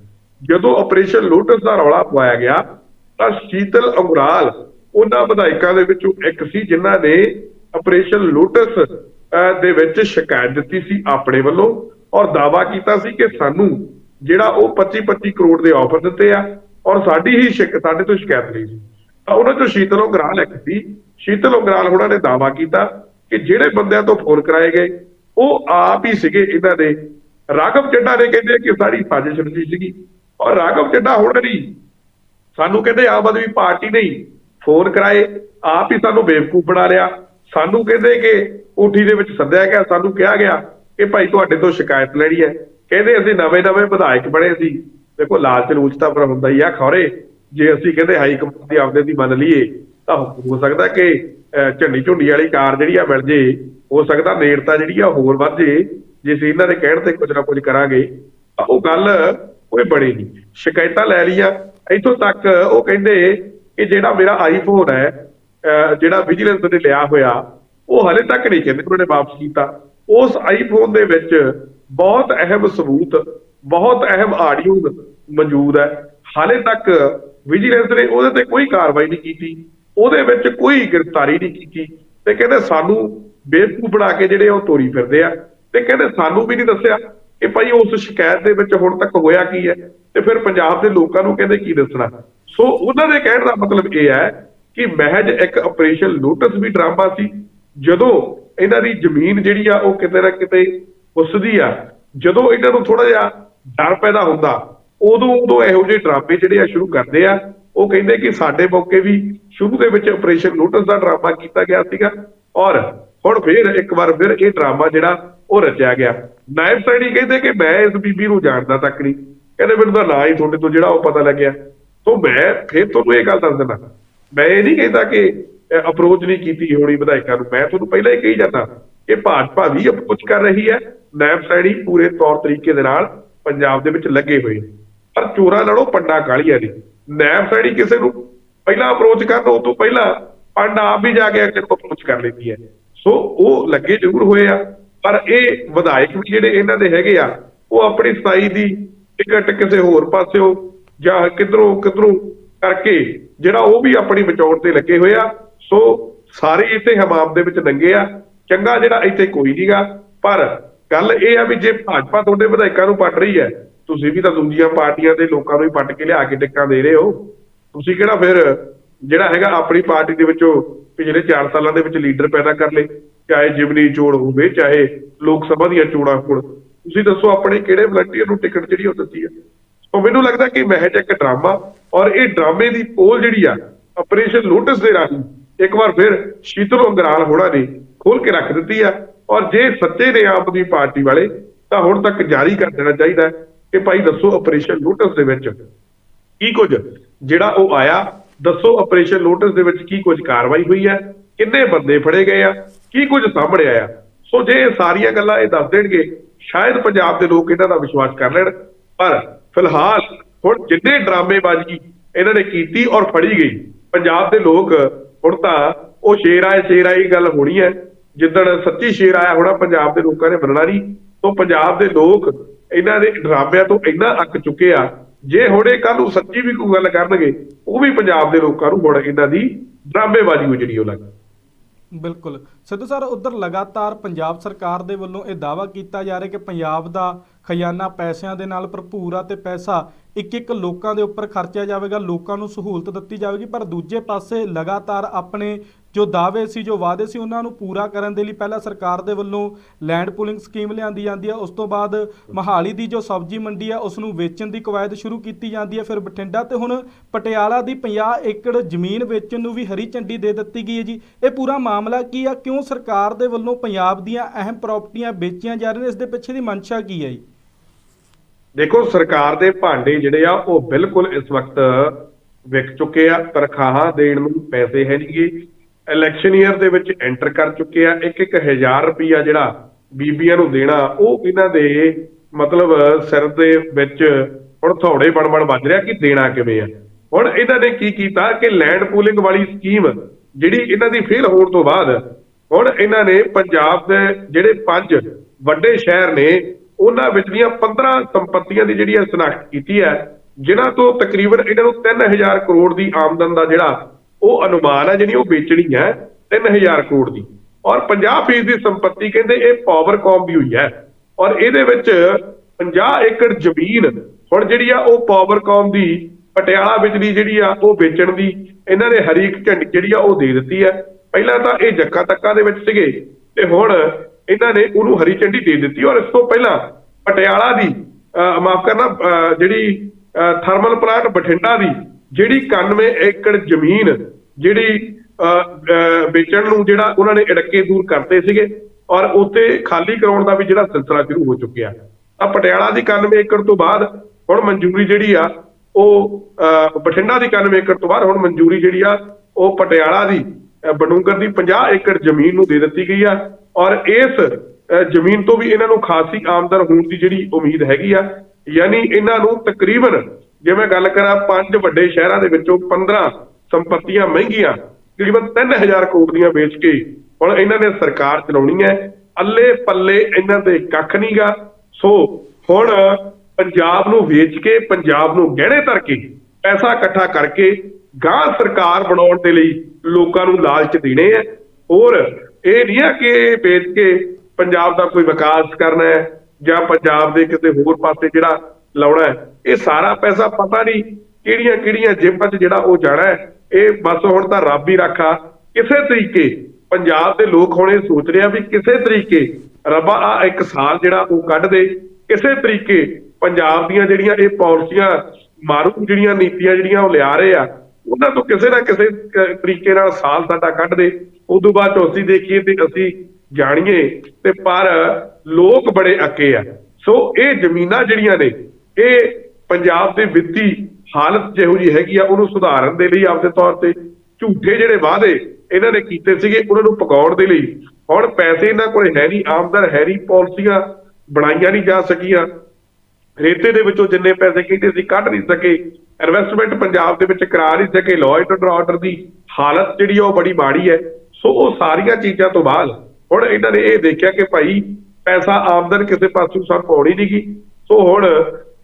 ਜਦੋਂ ਆਪਰੇਸ਼ਨ ਲੋਟਸ ਦਾ ਰੌਲਾ ਪਵਾਇਆ ਗਿਆ ਤਾਂ ਸ਼ੀਤਲ ਅੰਗਰਾਲ ਉਹਨਾਂ ਵਿਧਾਇਕਾਂ ਦੇ ਵਿੱਚੋਂ ਇੱਕ ਸੀ ਜਿਨ੍ਹਾਂ ਨੇ ਆਪਰੇਸ਼ਨ ਲੋਟਸ ਅਹ, ਦੇ ਵਿੱਚ ਸ਼ਿਕਾਇਤ ਦਿੱਤੀ ਸੀ ਆਪਣੇ ਵੱਲੋਂ ਔਰ ਦਾਵਾ ਕੀਤਾ ਸੀ ਕਿ ਸਾਨੂੰ ਜਿਹੜਾ ਉਹ 25-25 ਕਰੋੜ ਦੇ ਆਫਰ ਦਿੱਤੇ ਆ ਔਰ ਸਾਡੀ ਹੀ ਸ਼ਿਕ- ਸਾਡੇ ਤੋਂ ਸ਼ਿਕਾਇਤ ਲਈ ਸੀ। ਤਾਂ ਉਹਨਾਂ ਚੋਂ ਸ਼ੀਤਲ ਉਗਰਾਲ ਇੱਕ ਸੀ। ਸ਼ੀਤਲ ਉਗਰਾਲ ਉਹਨਾਂ ਨੇ ਦਾਵਾ ਕੀਤਾ ਕਿ ਜਿਹੜੇ ਬੰਦਿਆਂ ਤੋਂ ਫੋਨ ਕਰਾਏ ਗਏ ਉਹ ਆਪ ਹੀ ਸੀਗੇ। ਇਹਨਾਂ ਦੇ ਰਾਘਵ ਚੱਡਾ ਨੇ ਕਹਿੰਦੇ ਕਿ ਸਾਡੀ ਸਾਜ਼ਿਸ਼ ਰਚੀ ਸੀਗੀ। ਔਰ ਰਾਘਵ ਚੱਡਾ ਹੋਣਾ ਨਹੀਂ। ਸਾਨੂੰ ਕਹਿੰਦੇ ਆਮ ਆਦਮੀ ਪਾਰਟੀ ਨੇ ਫੋਨ ਕਰਾਏ ਆਪ ਹੀ ਸਾਨੂੰ ਬੇਵਕੂਫ ਬਣਾ ਲਿਆ। ਸਾਨੂੰ ਕਹਿੰਦੇ ਕਿ ਕੋਠੀ ਦੇ ਵਿੱਚ ਸੱਦਿਆ ਗਿਆ ਸਾਨੂੰ ਕਿਹਾ ਗਿਆ ਕਿ ਭਾਈ ਤੁਹਾਡੇ ਤੋਂ ਸ਼ਿਕਾਇਤ ਲੈਣੀ ਹੈ। ਕਹਿੰਦੇ ਅਸੀਂ ਨਵੇਂ ਨਵੇਂ ਵਿਧਾਇਕ ਬਣੇ ਸੀ। ਦੇਖੋ ਲਾਲਚ ਲੂਚਤਾ ਪਰ ਹੁੰਦਾ ਹੀ ਆ ਖੌਰੇ। ਜੇ ਅਸੀਂ ਕਹਿੰਦੇ ਹਾਈ ਕਮਾਂਡ ਦੀ ਆਪਦੇ ਦੀ ਮੰਨ ਲਈਏ ਤਾਂ ਹੋ ਸਕਦਾ ਕਿ ਅਹ, ਝੰਡੀ ਝੁੰਡੀ ਵਾਲੀ ਕਾਰ ਜਿਹੜੀ ਆ ਮਿਲ ਜੇ। ਹੋ ਸਕਦਾ ਨੇੜਤਾ ਜਿਹੜੀ ਆ ਹੋਰ ਵੱਧ ਜੇ। ਜੇ ਅਸੀਂ ਇਹਨਾਂ ਦੇ ਕਹਿਣ ਤੇ ਕੁਝ ਨਾ ਕੁਝ ਕਰਾਂਗੇ ਉਹ ਗੱਲ ਕੋਈ ਬਣੀ ਨਹੀਂ। ਸ਼ਿਕਾਇਤਾਂ ਲੈ ਲਈਆਂ। ਇੱਥੋਂ ਤੱਕ ਉਹ ਕਹਿੰਦੇ ਕਿ ਜਿਹੜਾ ਮੇਰਾ ਆਈਫੋਨ ਹੈ, ਅਹ ਜਿਹੜਾ ਵਿਜੀਲੈਂਸ ਨੇ ਲਿਆ ਹੋਇਆ, ਉਹ ਹਲੇ ਤੱਕ ਨਹੀਂ ਕਹਿੰਦੇ ਉਹਨਾਂ ਨੇ ਵਾਪਸ ਕੀਤਾ। ਉਸ ਆਈਫੋਨ ਦੇ ਵਿੱਚ ਬਹੁਤ ਅਹਿਮ ਸਬੂਤ, ਬਹੁਤ ਅਹਿਮ ਆਡੀਓ ਮੌਜੂਦ ਹੈ। ਹਾਲੇ ਤੱਕ ਵਿਜੀਲੈਂਸ ਨੇ ਉਹਦੇ ਤੇ ਕੋਈ ਕਾਰਵਾਈ ਨਹੀਂ ਕੀਤੀ। ਉਹਦੇ ਵਿੱਚ ਕੋਈ ਗ੍ਰਿਫਤਾਰੀ ਨਹੀਂ ਕੀਤੀ। ਤੇ ਕਹਿੰਦੇ ਸਾਨੂੰ ਬੇਵਕੂਫ ਬਣਾ ਕੇ ਜਿਹੜੇ ਉਹ ਤੋਰੀ ਫਿਰਦੇ ਆ। ਤੇ ਕਹਿੰਦੇ ਸਾਨੂੰ ਵੀ ਨਹੀਂ ਦੱਸਿਆ। ਕਿ ਭਾਈ ਉਸ ਸ਼ਿਕਾਇਤ ਦੇ ਵਿੱਚ ਹੁਣ ਤੱਕ ਹੋਇਆ ਕੀ ਹੈ? ਤੇ ਫਿਰ ਪੰਜਾਬ ਦੇ ਲੋਕਾਂ ਨੂੰ ਕਹਿੰਦੇ ਕੀ ਦੱਸਣਾ? ਸੋ ਉਹਨਾਂ ਦੇ ਕਹਿਣ ਦਾ ਮਤਲਬ ਇਹ ਹੈ ਕਿ ਮਹਿਜ ਇੱਕ ਆਪਰੇਸ਼ਨ ਲੋਟਸ ਵੀ ਡਰਾਮਾ ਸੀ। ਜਦੋਂ ਇਹਨਾਂ ਦੀ ਜ਼ਮੀਨ ਜਿਹੜੀ ਆ ਉਹ ਕਿਤੇ ਨਾ ਕਿਤੇ ਉਸਦੀ ਆ, ਜਦੋਂ ਇਹਨਾਂ ਨੂੰ ਥੋੜਾ ਜਿਹਾ ਡਰ ਪੈਦਾ ਹੁੰਦਾ, ਉਦੋਂ ਉਦੋਂ ਇਹੋ ਜਿਹੇ ਡਰਾਮੇ ਜਿਹੜੇ ਆ ਸ਼ੁਰੂ ਕਰਦੇ ਆ। ਉਹ ਕਹਿੰਦੇ ਕਿ ਸਾਡੇ ਮੌਕੇ ਵੀ ਸ਼ੁਰੂ ਦੇ ਵਿੱਚ ਆਪਰੇਸ਼ਨ ਲੋਟਸ ਦਾ ਡਰਾਮਾ ਕੀਤਾ ਗਿਆ ਸੀਗਾ ਔਰ ਹੁਣ ਫਿਰ ਇੱਕ ਵਾਰ ਫਿਰ ਇਹ ਡਰਾਮਾ ਜਿਹੜਾ ਉਹ ਰਚਿਆ ਗਿਆ। ਨਾਇਬ ਸੈਣੀ ਕਹਿੰਦੇ ਕਿ ਮੈਂ ਇਸ ਬੀਬੀ ਨੂੰ ਜਾਣਦਾ ਤੱਕ ਨਹੀਂ। ਕਹਿੰਦੇ ਮੈਨੂੰ ਤਾਂ ਨਾਂ ਹੀ ਤੁਹਾਡੇ ਤੋਂ ਜਿਹੜਾ ਉਹ ਪਤਾ ਲੱਗਿਆ। ਤੋਂ ਮੈਂ ਫਿਰ ਤੁਹਾਨੂੰ ਇਹ ਗੱਲ ਦੱਸ ਦਿੰਦਾ। ਮੈਂ ਇਹ ਨਹੀਂ ਕਹਿੰਦਾ ਕਿ ਅਪਰੋਚ ਨਹੀਂ ਕੀਤੀ ਹੋਣੀ ਵਿਧਾਇਕਾਂ ਨੂੰ। ਮੈਂ ਤੁਹਾਨੂੰ ਪਹਿਲਾਂ ਹੀ ਕਹੀ ਜਾਂਦਾ ਕਿ ਭਾਜਪਾ ਵੀ ਅਪਰੋਚ ਕਰ ਰਹੀ ਹੈ। ਨਾਇਬ ਸੈਣੀ ਪੂਰੇ ਤੌਰ ਤਰੀਕੇ ਦੇ ਨਾਲ ਪੰਜਾਬ ਦੇ ਵਿੱਚ ਲੱਗੇ ਹੋਏ ਨੇ। ਪਰ ਚੋਰਾਂ ਨਾਲੋਂ ਪੰਡਾ ਕਾਲੀਆਂ ਨੇ। ਨਾਇਬ ਸੈਣੀ ਕਿਸੇ ਨੂੰ ਪਹਿਲਾਂ ਅਪਰੋਚ ਕਰਨ, ਉਹ ਤੋਂ ਪਹਿਲਾਂ ਪੰਡ ਆਪ ਵੀ ਜਾ ਕੇ ਅਕਸਰ ਅਪਰੋਚ ਕਰ ਲੈਂਦੀ ਹੈ। ਸੋ ਉਹ ਲੱਗੇ ਜ਼ਰੂਰ ਹੋਏ ਆ। ਪਰ ਇਹ ਵਿਧਾਇਕ ਵੀ ਜਿਹੜੇ ਇਹਨਾਂ ਦੇ ਹੈਗੇ ਆ, ਉਹ ਆਪਣੀ ਸਤਾਈ ਦੀ ਟਿਕਟ ਕਿਸੇ ਹੋਰ ਪਾਸਿਓ ਜਾਂ ਕਿਧਰੋਂ ਕਿਧਰੋਂ ਕਰਕੇ ਜਿਹੜਾ ਉਹ ਵੀ ਆਪਣੀ ਬਚਾਉਣ ਤੇ ਲੱਗੇ ਹੋਏ ਆ, ਸੋ ਸਾਰੇ ਇੱਥੇ ਹਮਾਮ ਦੇ ਵਿੱਚ ਨੰਗੇ ਆ। ਚੰਗਾ ਜਿਹੜਾ ਇੱਥੇ ਕੋਈ ਨਹੀਂਗਾ ਪਰ ਗੱਲ ਇਹ ਆ ਵੀ ਜੇ ਭਾਜਪਾ ਤੁਹਾਡੇ ਵਿਧਾਇਕਾਂ ਨੂੰ ਪੱਟ ਰਹੀ ਹੈ, ਤੁਸੀਂ ਵੀ ਤਾਂ ਦੂਜੀਆਂ ਪਾਰਟੀਆਂ ਦੇ ਲੋਕਾਂ ਨੂੰ ਹੀ ਪੱਟ ਕੇ ਲਿਆ ਕੇ ਟਿੱਕਾਂ ਦੇ ਰਹੇ ਹੋ। ਤੁਸੀਂ ਕਿਹੜਾ ਫਿਰ ਜਿਹੜਾ ਹੈਗਾ ਆਪਣੀ ਪਾਰਟੀ ਦੇ ਵਿੱਚੋਂ ਪਿਛਲੇ 4 ਸਾਲਾਂ ਦੇ ਵਿੱਚ ਲੀਡਰ ਪੈਦਾ ਕਰ ਲਏ। ਚਾਹੇ ਜਿਮਨੀ ਚੋਣ ਹੋਵੇ, ਚਾਹੇ ਲੋਕ ਸਭਾ ਦੀਆਂ ਚੋਣਾਂ ਹੋਣ, ਤੁਸੀਂ ਦੱਸੋ ਆਪਣੇ ਕਿਹੜੇ ਵਲੰਟੀਅਰ ਨੂੰ ਟਿਕਟ ਜਿਹੜੀ ਉਹ ਦਿੱਤੀ ਹੈ? ਸੋ ਮੈਨੂੰ ਲੱਗਦਾ ਕਿ ਮਹਿਜ ਇੱਕ ਡਰਾਮਾ ਔਰ ਇਹ ਡਰਾਮੇ ਦੀ ਪੋਲ ਜਿਹੜੀ ਆ ਆਪਰੇਸ਼ਨ ਲੋਟਸ ਦੇ ਰਾਹੀਂ ਇੱਕ ਵਾਰ ਫਿਰ ਸ਼ੀਤਲ ਅੰਗਰਾਲ ਹੋਣਾ ਨੇ ਖੋਲ ਕੇ ਰੱਖ ਦਿੱਤੀ ਆ ਔਰ ਜੇ ਸੱਚੇ ਨੇ ਆਮ ਆਦਮੀ ਪਾਰਟੀ ਵਾਲੇ, ਤਾਂ ਹੁਣ ਤੱਕ ਜਾਰੀ ਕਰ ਦੇਣਾ ਚਾਹੀਦਾ ਕਿ ਭਾਈ ਦੱਸੋ ਆਪਰੇਸ਼ਨ ਲੋਟਸ ਦੇ ਵਿੱਚ ਕੀ ਕੁਝ? ਜਿਹੜਾ ਉਹ ਆਇਆ, ਦੱਸੋ ਆਪਰੇਸ਼ਨ ਲੋਟਸ ਦੇ ਵਿੱਚ ਕੀ ਕੁਝ ਕਾਰਵਾਈ ਹੋਈ ਹੈ? ਕਿੰਨੇ ਬੰਦੇ ਫੜੇ ਗਏ ਆ? ਕੀ ਕੁਝ ਸਾਹਮਣੇ ਆਇਆ? ਸੋ ਜੇ ਇਹ ਸਾਰੀਆਂ ਗੱਲਾਂ ਇਹ ਦੱਸ ਦੇਣਗੇ, ਸ਼ਾਇਦ ਪੰਜਾਬ ਦੇ ਲੋਕ ਇਹਨਾਂ ਦਾ ਵਿਸ਼ਵਾਸ ਕਰ ਲੈਣ। ਪਰ ਫਿਲਹਾਲ ਹੁਣ ਜਿੰਨੇ ਡਰਾਮੇਬਾਜ਼ੀ ਇਹਨਾਂ ਨੇ ਕੀਤੀ ਔਰ ਫੜੀ ਗਈ, ਪੰਜਾਬ ਦੇ ਲੋਕ ਹੁਣ ਤਾਂ ਉਹ ਸ਼ੇਰ ਆਏ, ਸ਼ੇਰ ਆਈ ਗੱਲ ਹੋਣੀ ਹੈ। ਜਿੱਦਣ ਸੱਚੀ ਸ਼ੇਰ ਆਇਆ ਹੋਣਾ, ਪੰਜਾਬ ਦੇ ਲੋਕਾਂ ਨੇ ਮੰਨਣਾ ਨਹੀਂ। ਤੋਂ ਪੰਜਾਬ ਦੇ ਲੋਕ ਇਹਨਾਂ ਦੇ ਡਰਾਮਿਆਂ ਤੋਂ ਇੰਨਾ ਅੱਕ ਚੁੱਕੇ ਆ, ਜੇ ਹੁਣੇ ਕੱਲ ਨੂੰ ਸੱਚੀ ਵੀ ਕੋਈ ਗੱਲ ਕਰਨਗੇ, ਉਹ ਵੀ ਪੰਜਾਬ ਦੇ ਲੋਕਾਂ ਨੂੰ ਹੁਣ ਇਹਨਾਂ ਦੀ ਡਰਾਮੇਬਾਜ਼ੀ ਹੋ ਜਿਹੜੀ ਉਹ ਲੱਗ ਬਿਲਕੁਲ। ਸਿੱਧੂ ਸਰ, ਉਧਰ ਲਗਾਤਾਰ ਪੰਜਾਬ ਸਰਕਾਰ ਦੇ ਵੱਲੋਂ ਇਹ ਦਾਵਾ ਕੀਤਾ ਜਾ ਰਿਹਾ ਕਿ ਪੰਜਾਬ ਦਾ ਖਜ਼ਾਨਾ ਪੈਸਿਆਂ ਦੇ ਨਾਲ ਭਰਪੂਰ ਆ ਤੇ ਪੈਸਾ ਇੱਕ ਇੱਕ ਲੋਕਾਂ ਦੇ ਉੱਪਰ ਖਰਚਿਆ ਜਾਵੇਗਾ, ਲੋਕਾਂ ਨੂੰ ਸਹੂਲਤ ਦਿੱਤੀ ਜਾਵੇਗੀ, ਪਰ ਦੂਜੇ ਪਾਸੇ ਲਗਾਤਾਰ ਆਪਣੇ ਜੋ ਦਾਅਵੇ ਸੀ, ਜੋ ਵਾਅਦੇ ਸੀ, ਉਹਨਾਂ ਨੂੰ ਪੂਰਾ ਕਰਨ ਦੇ ਲਈ ਪਹਿਲਾਂ ਸਰਕਾਰ ਦੇ ਵੱਲੋਂ ਲੈਂਡ ਪੂਲਿੰਗ ਸਕੀਮ ਲਿਆਂਦੀ ਜਾਂਦੀ ਹੈ ਉਸ ਤੋਂ ਬਾਅਦ ਮਹਾਲੀ ਦੀ ਜੋ ਸਬਜ਼ੀ ਮੰਡੀ ਹੈ ਉਸ ਨੂੰ ਵੇਚਣ ਦੀ ਕਵਾਇਦ ਸ਼ੁਰੂ ਕੀਤੀ ਜਾਂਦੀ ਹੈ ਫਿਰ ਬਠਿੰਡਾ ਤੇ ਹੁਣ ਪਟਿਆਲਾ ਦੀ 50 ਏਕੜ ਜ਼ਮੀਨ ਵੇਚਣ ਨੂੰ ਵੀ ਹਰੀ ਝੰਡੀ ਦੇ ਦਿੱਤੀ ਗਈ ਹੈ ਜੀ। ਇਹ ਪੂਰਾ ਮਾਮਲਾ ਕੀ ਆ? ਕਿਉਂ ਸਰਕਾਰ ਦੇ ਵੱਲੋਂ ਪੰਜਾਬ ਦੀਆਂ ਅਹਿਮ ਪ੍ਰਾਪਰਟੀਆਂ ਵੇਚੀਆਂ ਜਾ ਰਹੀਆਂ ਨੇ? ਇਸ ਦੇ ਪਿੱਛੇ ਦੀ ਮਨਸ਼ਾ ਕੀ ਹੈ ਜੀ? ਦੇਖੋ, ਸਰਕਾਰ ਦੇ ਭਾਂਡੇ ਜਿਹੜੇ ਆ, ਉਹ ਬਿਲਕੁਲ ਇਸ ਵਕਤ ਵਿਕ ਚੁੱਕੇ ਆ। ਤਨਖਾਹਾਂ ਦੇਣ ਨੂੰ ਪੈਸੇ ਹੈ ਨਹੀਂਗੇ ਇਲੈਕਸ਼ਨ ਈਅਰ ਦੇ ਵਿੱਚ ਐਂਟਰ ਕਰ ਚੁੱਕੇ ਆ। ਇੱਕ ਇੱਕ ਹਜ਼ਾਰ ਰੁਪਈਆ ਜਿਹੜਾ ਬੀਬੀਆਂ ਨੂੰ ਦੇਣਾ, ਉਹ ਇਹਨਾਂ ਦੇ ਮਤਲਬ ਸਿਰ ਦੇ ਵਿੱਚ ਹੁਣ ਥੋੜੇ ਬਣ ਬਣ ਵੱਜ ਰਿਹਾ ਕਿ ਦੇਣਾ ਕਿਵੇਂ ਆ। ਹੁਣ ਇਹਨਾਂ ਨੇ ਕੀ ਕੀਤਾ ਕਿ ਲੈਂਡ ਪੂਲਿੰਗ ਵਾਲੀ ਸਕੀਮ ਜਿਹੜੀ ਇਹਨਾਂ ਦੀ ਫੇਲ ਹੋਣ ਤੋਂ ਬਾਅਦ ਹੁਣ ਇਹਨਾਂ ਨੇ ਪੰਜਾਬ ਦੇ ਜਿਹੜੇ ਪੰਜ ਵੱਡੇ ਸ਼ਹਿਰ ਨੇ, ਉਹਨਾਂ ਵਿੱਚ ਦੀਆਂ 15 ਸੰਪਤੀਆਂ ਦੀ ਜਿਹੜੀ ਹੈ ਸਨਾਖਤ ਕੀਤੀ ਹੈ, ਜਿਨ੍ਹਾਂ ਤੋਂ ਤਕਰੀਬਨ ਇਹਨਾਂ ਨੂੰ 3000 ਕਰੋੜ ਦੀ ਆਮਦਨ ਦਾ ਜਿਹੜਾ ਉਹ ਅਨੁਮਾਨ ਹੈ ਜਿਹੜੀ ਉਹ ਵੇਚਣੀ ਹੈ 3000 ਕਰੋੜ ਦੀ। ਔਰ 50% ਦੀ ਸੰਪਤੀ ਕਹਿੰਦੇ ਇਹ ਪਾਵਰਕਾਮ ਦੀ ਹੋਈ ਹੈ। ਔਰ ਇਹਦੇ ਵਿੱਚ 50 ਏਕੜ ਜ਼ਮੀਨ ਹੁਣ ਜਿਹੜੀ ਆ ਉਹ ਪਾਵਰਕਾਮ ਦੀ, ਪਟਿਆਲਾ ਬਿਜਲੀ ਜਿਹੜੀ ਆ ਉਹ ਵੇਚਣ ਦੀ, ਇਹਨਾਂ ਨੇ ਹਰੀਕ ਝੰਡੀ ਜਿਹੜੀ ਆ ਉਹ ਦੇ ਦਿੱਤੀ ਹੈ। ਪਹਿਲਾਂ ਤਾਂ ਇਹ ਜੱਕਾ ਤੱਕਾ ਦੇ ਵਿੱਚ ਸੀਗੇ ਤੇ ਹੁਣ ਇਹਨਾਂ ਨੇ ਉਹਨੂੰ ਹਰੀ ਝੰਡੀ ਦੇ ਦਿੱਤੀ। ਔਰ ਇਸ ਤੋਂ ਪਹਿਲਾਂ ਪਟਿਆਲਾ ਦੀ ਮਾਫ ਕਰਨਾ ਜਿਹੜੀ ਥਰਮਲ ਪਲਾਂਟ ਬਠਿੰਡਾ ਦੀ ਜਿਹੜੀ 91 ਏਕੜ ਜ਼ਮੀਨ ਜਿਹੜੀ ਅਹ, ਅਹ, ਵੇਚਣ ਨੂੰ ਜਿਹੜਾ ਉਹਨਾਂ ਨੇ ਇੜਕੇ ਦੂਰ ਕਰਤੇ ਸੀਗੇ ਔਰ ਉੱਤੇ ਖਾਲੀ ਕਰਾਉਣ ਦਾ ਵੀ ਜਿਹੜਾ ਸਿਲਸਿਲਾ ਸ਼ੁਰੂ ਹੋ ਚੁੱਕਿਆ। ਤਾਂ ਪਟਿਆਲਾ ਦੀ 91 ਏਕੜ ਤੋਂ ਬਾਅਦ ਹੁਣ ਮਨਜ਼ੂਰੀ ਜਿਹੜੀ ਆ ਉਹ ਬਠਿੰਡਾ ਦੀ 91 ਏਕੜ ਤੋਂ ਬਾਅਦ ਹੁਣ ਮਨਜ਼ੂਰੀ ਜਿਹੜੀ ਆ ਉਹ ਪਟਿਆਲਾ ਦੀ ਬਡੂੰਗਰ ਦੀ 50 ਏਕੜ ਜ਼ਮੀਨ ਨੂੰ ਦੇ ਦਿੱਤੀ ਗਈ ਆ ਔਰ ਇਸ ਜ਼ਮੀਨ ਤੋਂ ਵੀ ਇਹਨਾਂ ਨੂੰ ਖਾਸੀ ਆਮਦਨ ਹੋਣ ਦੀ ਜਿਹੜੀ ਉਮੀਦ ਹੈਗੀ ਆ ਯਾਨੀ ਇਹਨਾਂ ਨੂੰ ਤਕਰੀਬਨ ਜੇ ਮੈਂ ਗੱਲ ਕਰਾਂ ਪੰਜ ਵੱਡੇ ਸ਼ਹਿਰਾਂ ਦੇ ਵਿੱਚੋਂ 15 ਸੰਪਤੀਆਂ ਮਹਿੰਗੀਆਂ, ਤਕਰੀਬਨ 3000 ਕਰੋੜ ਦੀਆਂ ਵੇਚ ਕੇ ਹੁਣ ਇਹਨਾਂ ਨੇ ਸਰਕਾਰ ਚਲਾਉਣੀ ਹੈ। ਅੱਲੇ ਪੱਲੇ ਇਹਨਾਂ ਦੇ ਕੱਖ ਨਹੀਂਗਾ ਸੋ ਹੁਣ ਪੰਜਾਬ ਨੂੰ ਵੇਚ ਕੇ, ਪੰਜਾਬ ਨੂੰ ਗਹਿਣੇ ਧਰ ਕੇ, ਪੈਸਾ ਇਕੱਠਾ ਕਰਕੇ ਗਾਂ ਸਰਕਾਰ ਬਣਾਉਣ ਦੇ ਲਈ ਲੋਕਾਂ ਨੂੰ ਲਾਲਚ ਦੇਣੇ ਆ ਹੋਰ ਇਹ ਨਹੀਂ ਹੈ ਕਿ ਵੇਚ ਕੇ ਪੰਜਾਬ ਦਾ ਕੋਈ ਵਿਕਾਸ ਕਰਨਾ ਹੈ ਜਾਂ ਪੰਜਾਬ ਦੇ ਕਿਸੇ ਹੋਰ ਪਾਸੇ ਜਿਹੜਾ ਲਾਉਣਾ ਇਹ ਸਾਰਾ ਪੈਸਾ ਪਤਾ ਨਹੀਂ ਕਿਹੜੀਆਂ ਕਿਹੜੀਆਂ ਜੇਬਾਂ 'ਚ ਜਿਹੜਾ ਉਹ ਜਾਣਾ ਇਹ ਬਸ ਹੁਣ ਤਾਂ ਰੱਬ ਹੀ ਰੱਖਾ। ਕਿਸੇ ਤਰੀਕੇ ਪੰਜਾਬ ਦੇ ਲੋਕ ਹੁਣ ਇਹ ਸੋਚ ਰਹੇ ਆ ਵੀ ਕਿਸੇ ਤਰੀਕੇ ਰੱਬਾ ਆ ਇੱਕ ਸਾਲ ਜਿਹੜਾ ਉਹ ਕੱਢ ਦੇ। ਕਿਸੇ ਤਰੀਕੇ ਪੰਜਾਬ ਦੀਆਂ ਜਿਹੜੀਆਂ ਇਹ ਪਾਲਿਸੀਆਂ, ਮਾਰੂ ਜਿਹੜੀਆਂ ਨੀਤੀਆਂ ਜਿਹੜੀਆਂ ਉਹ ਲਿਆ ਰਹੇ ਆ, ਉਹਨਾਂ ਤੋਂ ਕਿਸੇ ਨਾ ਕਿਸੇ ਤਰੀਕੇ ਨਾਲ ਸਾਲ ਸਾਡਾ ਕੱਢ ਦੇ। ਤੋਂ ਬਾਅਦ ਚ ਦੇਖੀਏ ਤੇ ਅਸੀਂ ਜਾਣੀਏ ਤੇ ਪਰ ਲੋਕ ਬੜੇ ਅੱਕੇ ਆ। ਸੋ ਇਹ ਜ਼ਮੀਨਾਂ ਜਿਹੜੀਆਂ ਨੇ ਇਹ ਪੰਜਾਬ ਦੇ ਵਿੱਤੀ ਹਾਲਤ ਜਿਹੋ ਜੀ ਹੈਗੀ ਆ, ਉਹਨੂੰ ਸੁਧਾਰਨ ਦੇ ਲਈ ਆਪਦੇ ਤੌਰ ਤੇ ਝੂਠੇ ਜਿਹੜੇ ਵਾਅਦੇ ਇਹਨਾਂ ਨੇ ਕੀਤੇ ਸੀਗੇ, ਉਹਨਾਂ ਨੂੰ ਪਕਾਉਣ ਦੇ ਲਈ। ਹੁਣ ਪੈਸੇ ਇਹਨਾਂ ਕੋਲ ਹੈ ਨਹੀਂ, ਆਮਦਨ ਹੈ ਨਹੀਂ, ਪਾਲਿਸੀਆਂ ਬਣਾਈਆਂ ਨਹੀਂ ਜਾ ਸਕੀਆਂ। ਰੇਤੇ ਦੇ ਵਿੱਚੋਂ ਜਿੰਨੇ ਪੈਸੇ ਕਹਿੰਦੇ ਸੀ ਕੱਢ ਨਹੀਂ ਸਕੇ ਇਨਵੈਸਟਮੈਂਟ ਪੰਜਾਬ ਦੇ ਵਿੱਚ ਕਰਾ ਨਹੀਂ ਸਕੇ ਲਾਅ ਐਂਡ ਆਰਡਰ ਦੀ ਹਾਲਤ ਜਿਹੜੀ ਆ ਉਹ ਬੜੀ ਮਾੜੀ ਹੈ। ਸੋ ਉਹ ਸਾਰੀਆਂ ਚੀਜ਼ਾਂ ਤੋਂ ਬਾਅਦ ਹੁਣ ਇਹਨਾਂ ਨੇ ਇਹ ਦੇਖਿਆ ਕਿ ਭਾਈ ਪੈਸਾ ਆਮਦਨ ਕਿਸੇ ਪਾਸੋਂ ਸਾਨੂੰ ਪਾਉਣੀ ਨਹੀਂਗੀ ਸੋ ਹੁਣ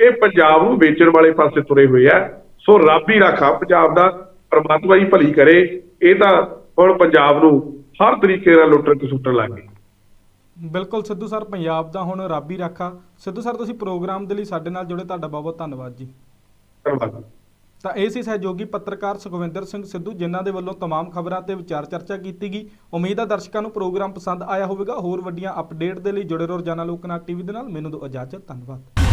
ਇਹ ਪੰਜਾਬ ਨੂੰ ਵੇਚਣ ਵਾਲੇ ਪਾਸੇ ਤੁਰੇ ਹੋਏ ਆ ਸੋ ਰੱਬ ਹੀ ਰਾਖਾ ਪੰਜਾਬ ਦਾ ਪਰਮਾਤਮਾ ਹੀ ਭਲੀ ਕਰੇ ਇਹ ਤਾਂ ਹੁਣ ਪੰਜਾਬ ਨੂੰ ਹਰ ਤਰੀਕੇ ਨਾਲ ਲੁੱਟਣ ਤੇ ਸੁੱਟਣ ਲੱਗ ਗਏ ਬਿਲਕੁਲ ਸਿੱਧੂ ਸਰ ਪੰਜਾਬ ਦਾ ਹੁਣ ਰੱਬ ਹੀ ਰਾਖਾ ਸਿੱਧੂ ਸਰ ਤੁਸੀਂ ਪ੍ਰੋਗਰਾਮ ਦੇ ਲਈ ਸਾਡੇ ਨਾਲ ਜੁੜੇ ਤੁਹਾਡਾ ਬਹੁਤ ਬਹੁਤ ਧੰਨਵਾਦ ਜੀ ਧੰਨਵਾਦ ਤਾਂ ਇਹ ਸੀ ਸਹਿਯੋਗੀ ਪੱਤਰਕਾਰ ਸੁਖਵਿੰਦਰ ਸਿੰਘ ਸਿੱਧੂ ਜਿਨ੍ਹਾਂ ਦੇ ਵੱਲੋਂ तमाम ਖਬਰਾਂ ਤੇ ਵਿਚਾਰ ਚਰਚਾ ਕੀਤੀ ਗਈ ਉਮੀਦ ਹੈ ਦਰਸ਼ਕਾਂ ਨੂੰ ਪ੍ਰੋਗਰਾਮ ਪਸੰਦ ਆਇਆ ਹੋਵੇਗਾ ਹੋਰ ਵੱਡੀਆਂ ਅਪਡੇਟ ਦੇ ਲਈ ਜੁੜੇ ਰਹੋ ਰੋਜ਼ਾਨਾ ਲੋਕਨਾਥ ਟੀਵੀ ਦੇ ਨਾਲ ਮੈਨੂੰ ਦਿਓ ਇਜਾਜ਼ਤ ਧੰਨਵਾਦ